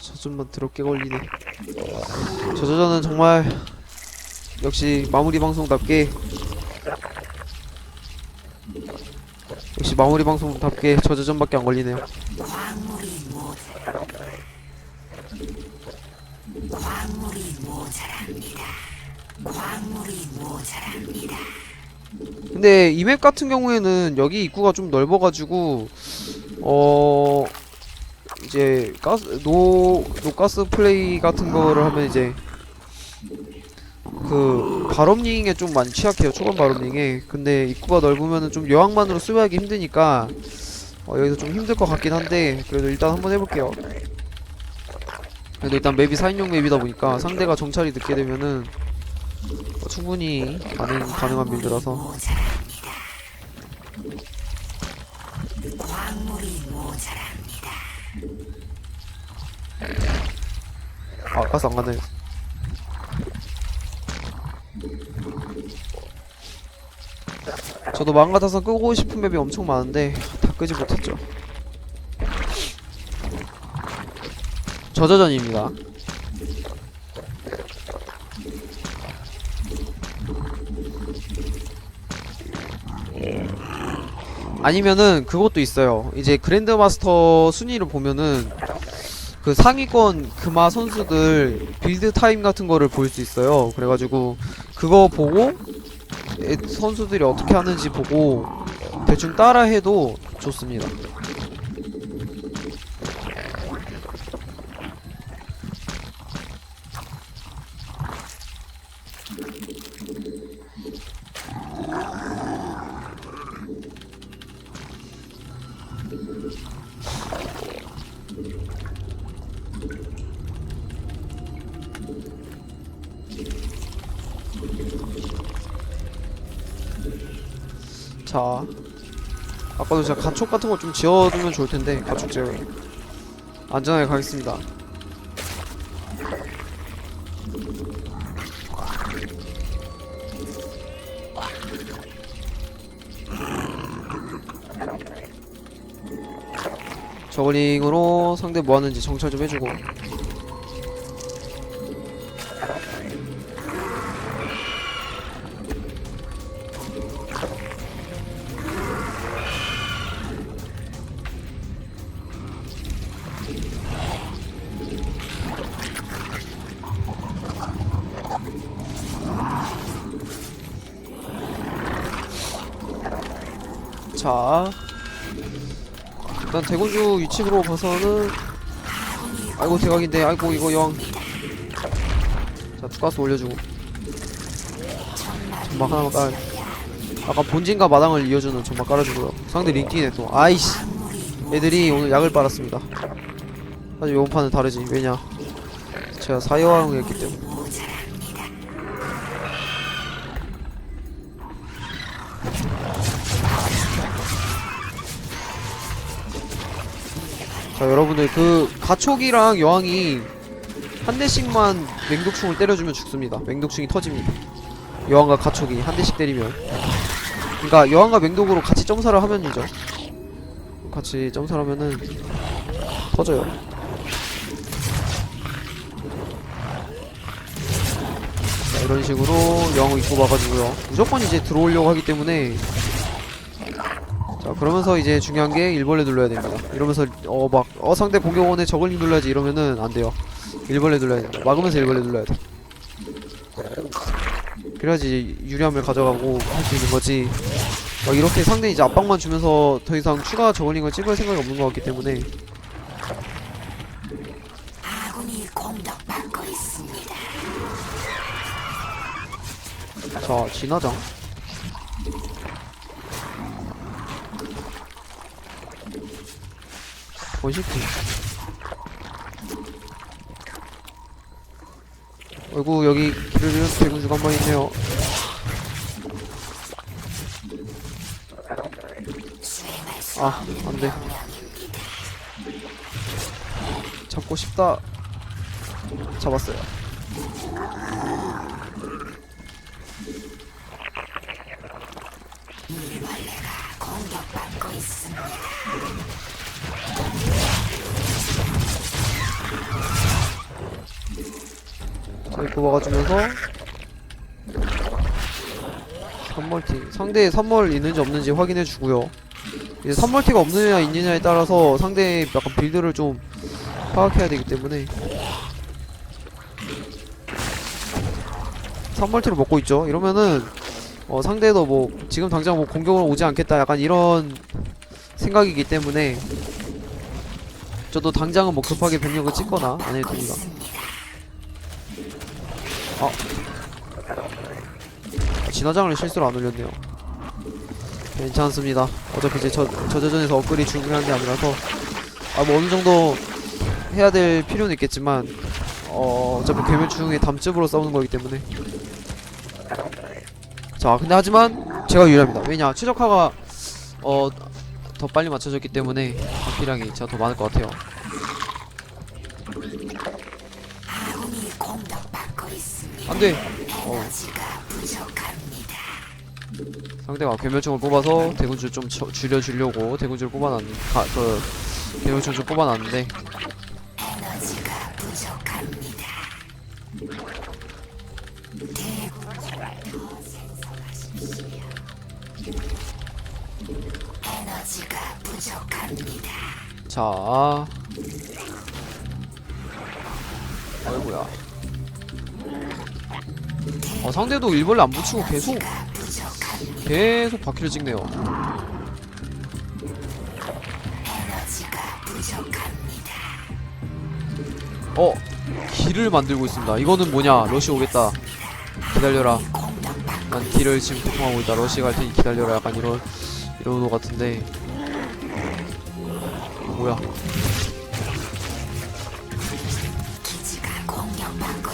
저점만 더럽게 걸리네. 저저저는 정말 역시 마무리 방송답게 역시 마무리 방송답게 저저점밖에 안 걸리네요. 근데 이 맵 같은 경우에는 여기 입구가 좀 넓어가지고 어 이제 가스 노 노가스 플레이 같은 거를 하면 이제 그 발업링에 좀 많이 취약해요 초반 발업링에. 근데 입구가 넓으면은 좀 여왕만으로 수비하기 힘드니까 어, 여기서 좀 힘들 것 같긴 한데 그래도 일단 한번 해볼게요. 그래도 일단 맵이 4인용 맵이다 보니까 상대가 정찰이 늦게 되면은 어, 충분히 가능, 가능한 빌드라서 아, 가스 안 가네. 저도 마음 같아서 끄고 싶은 맵이 엄청 많은데 다 끄지 못했죠. 저저전입니다. 아니면은 그것도 있어요. 이제 그랜드마스터 순위를 보면은 그 상위권 금화 선수들 빌드 타임 같은 거를 볼 수 있어요. 그래가지고 그거 보고 애- 선수들이 어떻게 하는지 보고 대충 따라 해도 좋습니다. 자, 아까도 제가 가촉 같은 거 좀 지어두면 좋을 텐데 가촉 제어 안전하게 가겠습니다. 저글링으로 상대 뭐 하는지 정찰 좀 해주고 자 일단 대군주 위치로 봐서는 아이고 대각인데. 아이고 이거 여왕. 자 투가스 올려주고. 전막 하나만 깔. 아까 본진과 마당을 이어주는 전막 깔아주고요. 상대 링끼네 또 아이씨. 애들이 오늘 약을 빨았습니다. 하지만 이번 판은 다르지. 왜냐? 제가 사여왕이었기 때문에 자 여러분들 그 가촉이랑 여왕이 한 대씩만 맹독충을 때려주면 죽습니다. 맹독충이 터집니다. 여왕과 가촉이 한 대씩 때리면. 그러니까 여왕과 맹독으로 같이 점사를 하면이죠. 같이 점사를 하면은 터져요. 자 이런 식으로 여왕을 입고 봐가지고요. 무조건 이제 들어오려고 하기 때문에 자 그러면서 이제 중요한 게 일벌레 눌러야 됩니다. 이러면서 어 막 어 상대 공격 원에 저글링 눌러야지 이러면은 안 돼요. 일벌레 눌러야 됩니다. 막으면서 일벌레 눌러야 돼. 그래야지 유리함을 가져가고 할 수 있는 거지. 막 이렇게 상대 이제 압박만 주면서 더 이상 추가 저글링을 찍을 생각이 없는 것 같기 때문에. 아군이 공격받고 있습니다. 자 진화장 번식기 어이구 여기 길을 잃은 대군주가 한 번 있네요. 아 안돼. 잡고 싶다. 잡았어요 자 입구 막아주면서 선멀티 상대에 선멀 있는지 없는지 확인해 주고요. 이제 선멀티가 없느냐 있느냐에 따라서 상대의 약간 빌드를 좀 파악해야 되기 때문에 선멀티를 먹고 있죠. 이러면은 어, 상대도 뭐 지금 당장 뭐 공격으로 오지 않겠다 약간 이런 생각이기 때문에 저도 당장은 뭐 급하게 병력을 찍거나 안 해도 됩니다 아. 진화장을 실수로 안 올렸네요. 괜찮습니다. 어차피 이제 저, 저저전에서 업글이 중요한 게 아니라서. 아 뭐 어느 정도 해야 될 필요는 있겠지만 어 어차피 괴멸충의 담즙으로 싸우는 거기 때문에. 자 근데 하지만 제가 유리합니다. 왜냐 최적화가 어 더 빨리 맞춰졌기 때문에 바퀴량이 제가 더 많을 것 같아요 아군이 공격받고 있습니다. 안돼 어. 상대가 괴멸충을 뽑아서 대군줄 좀 쳐- 줄여주려고 대군줄 뽑아놨는 가, 그 괴멸충 좀 뽑아놨는데. 대군주를. 자 아이고야 어 상대도 일벌레 안 붙이고 계속. 계속 바퀴를 찍네요. 어 길을 만들고 있습니다. 이거는 뭐냐? 러시 오겠다. 기다려라. 난 길을 지금 구성하고 있다. 러시 갈 테니 기다려라. 약간 이런 이런 거 같은데. 뭐야?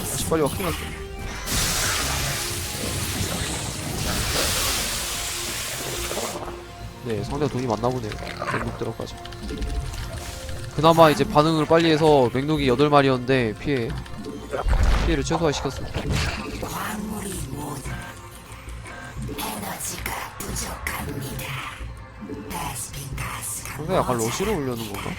있습니다. 빨리 와 큰일 났어 네 상대가 돈이 많나 보네요 맥록 들어까지 그나마 이제 반응을 빨리 해서 맥록이 8마리였는데 피해 피해를 최소화 시켰습니다 광물이 모두 에너지가 부족합니다. 베스핀 가스가 상대 약간 러시를 올려는 건가?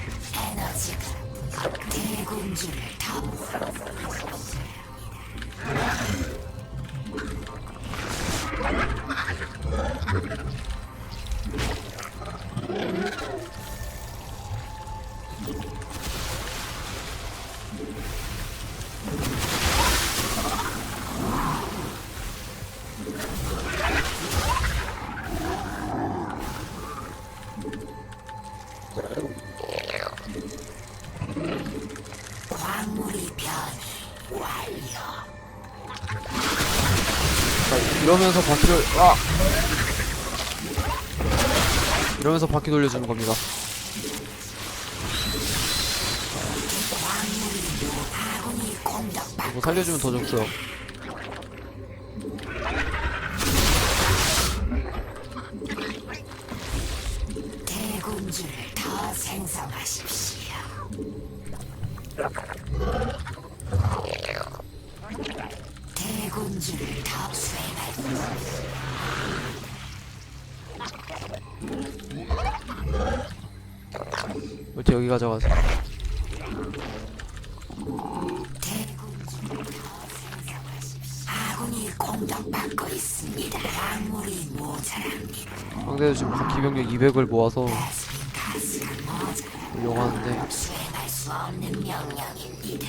이러면서 바퀴를 아! 이러면서 바퀴 돌려주는 겁니다. 이거 살려주면 더 좋고요. 광물이 모자랍니다. 상대도 지금 바퀴 병력 200을 모아서 베스핀 가스가 모자랍니다. 오려고 하는데 수행할 수 없는 명령입니다.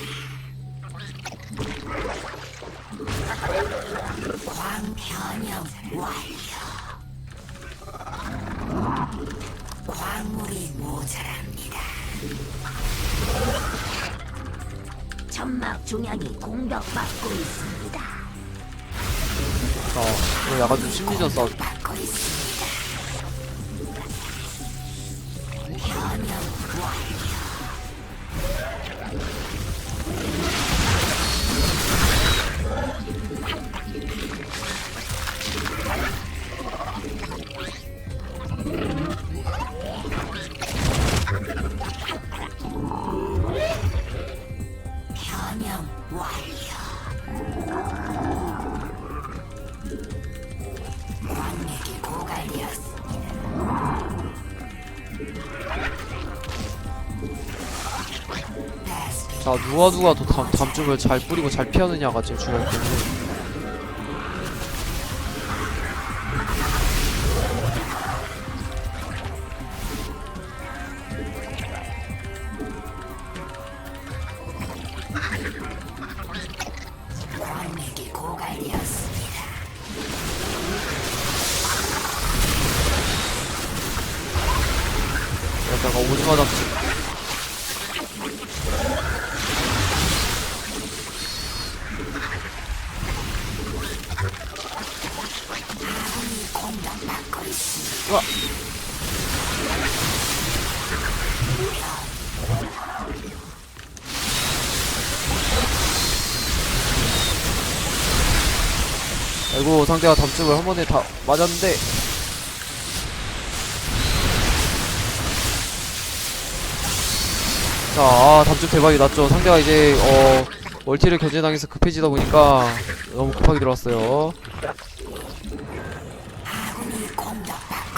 광변형 완료. 광물이 모 점막 중량이 공격받고 있습니다. 자, 이거 약간 좀 심리전 싸움. 받고 있습니다. 누가 누가 더 담, 담즙을 잘 뿌리고 잘 피하느냐가 제일 중요하기 때 우와. 아이고 상대가 담즙을 한 번에 다 맞았는데 자 아, 담즙 대박이 났죠 상대가 이제 어 멀티를 견제당해서 급해지다 보니까 너무 급하게 들어왔어요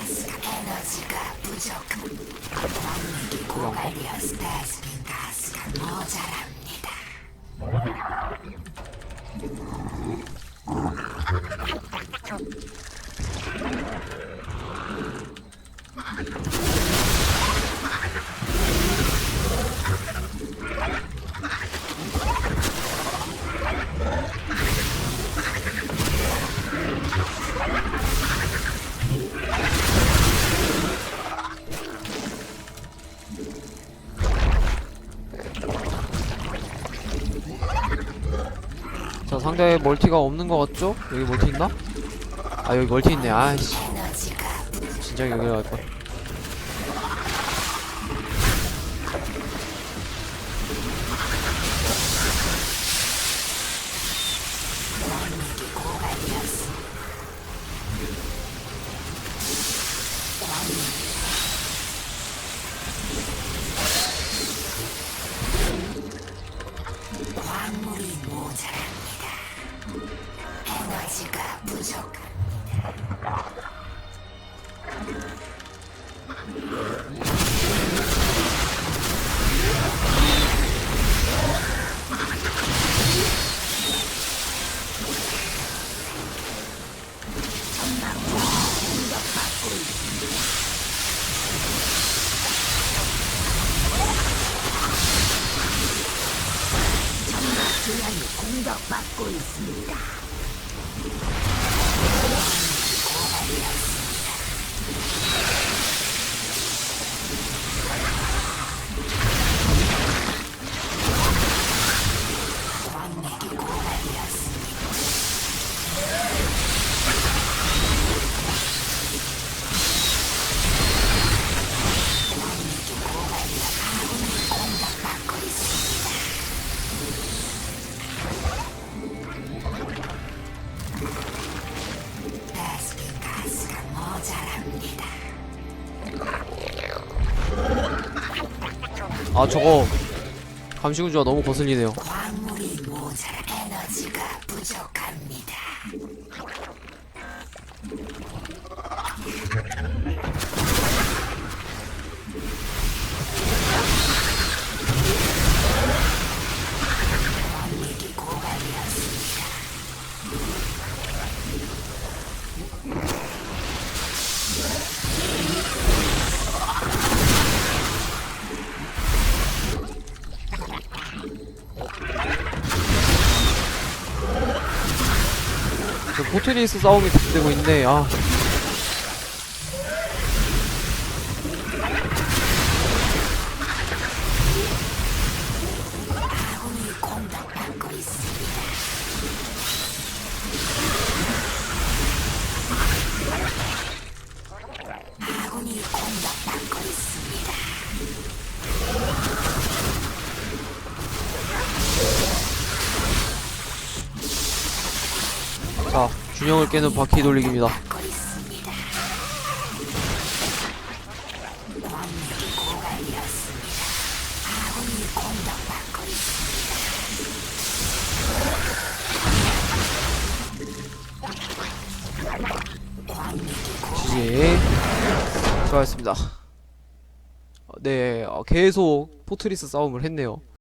가스가 에너지가 부족합니다. 광맥이 고갈되어서 베스핀 가스가 모자랍니다. 상대 멀티가 없는 것 같죠? 여기 멀티 있나? 아 여기 멀티 있네 아이씨 에너지가 진작 여기 갈걸 공격받고 있습니다. 아 저거. 감시군주가 너무 거슬리네요 저 포트리스 싸움이 계속되고 있는데 아 자, 균형을 깨는 바퀴 돌리기입니다. 지지. 수고하셨습니다. 어, 네, 어, 계속 포트리스 싸움을 했네요.